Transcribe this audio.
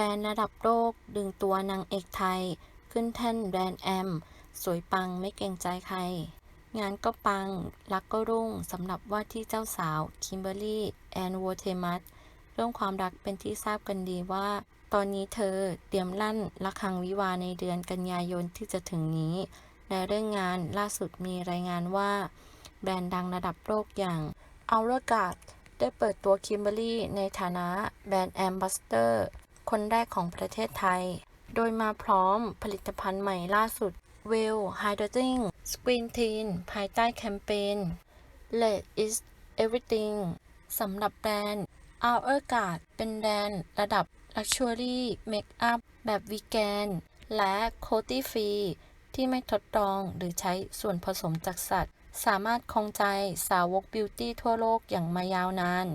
รนด์ระดับโลกดึงตัวนางเอกไทย ขึ้นแท่นแบรนด์แอม สวยปังไม่เกรงใจใคร งานก็ปัง รักก็รุ่งสำหรับว่าที่เจ้าสาว คิมเบอรรี่ แอนโวเทมัสเรื่องความรักเป็นที่ทราบกันดีว่า ตอนนี้เธอเตรียมลั่นระฆังวิวาในเดือนกันยายนที่จะถึงนี้และเรื่องงานล่าสุดมีรายงานว่า แบรนด์ดังระดับโลกอย่าง a u r a g a r d ได้เปิดตัวคิมเบอรี่ในฐานะแบรนด์แอมบ s สเตอร์ คนแรกของประเทศไทย โดยมาพร้อมผลิตภัณฑ์ใหม่ล่าสุด w e l l Hydrating Screen Teen ภายใต้แคมเปญ Let is everything สำหรับแบรนด์ Hourglass เป็นแบรนด์ระดับ Luxury Makeup แบบวีแกน และ Cruelty Free ที่ไม่ทดลองหรือใช้ส่วนผสมจากสัตว์ สามารถคงใจสาวกบิวตี้ทั่วโลกอย่างมายาวนาน